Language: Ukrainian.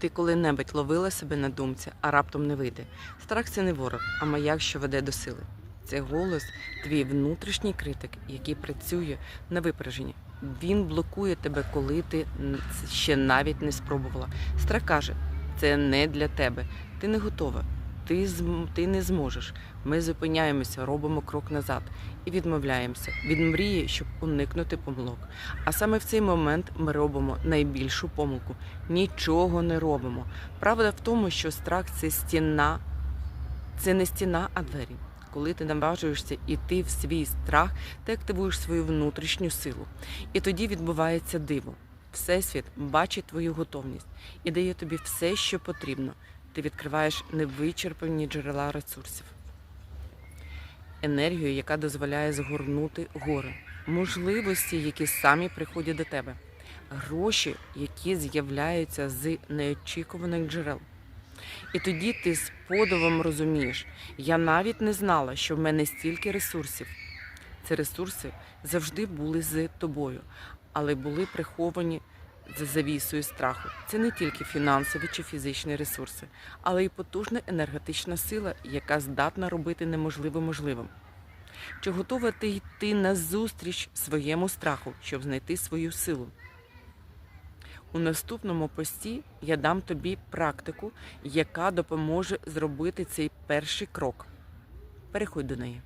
Ти коли-небудь ловила себе на думці, а раптом не вийде. Страх це не ворог, а маяк, що веде до сили. Це голос, твій внутрішній критик, який працює на випередженні. Він блокує тебе, коли ти ще навіть не спробувала. Страх каже, це не для тебе. Ти не готова. Ти, ти не зможеш. Ми зупиняємося, робимо крок назад і відмовляємося від мрії, щоб уникнути помилок. А саме в цей момент ми робимо найбільшу помилку. Нічого не робимо. Правда в тому, що страх це стіна, це не стіна, а двері. Коли ти наважуєшся іти в свій страх, ти активуєш свою внутрішню силу. І тоді відбувається диво. Всесвіт бачить твою готовність і дає тобі все, що потрібно. Ти відкриваєш невичерпані джерела ресурсів, енергію, яка дозволяє згорнути гори, можливості, які самі приходять до тебе, гроші, які з'являються з неочікуваних джерел. І тоді ти з подивом розумієш, я навіть не знала, що в мене стільки ресурсів. Ці ресурси завжди були з тобою, але були приховані за завісою страху. Це не тільки фінансові чи фізичні ресурси, але й потужна енергетична сила, яка здатна робити неможливе можливим. Чи готова ти йти назустріч своєму страху, щоб знайти свою силу? У наступному пості я дам тобі практику, яка допоможе зробити цей перший крок. Переходь до неї.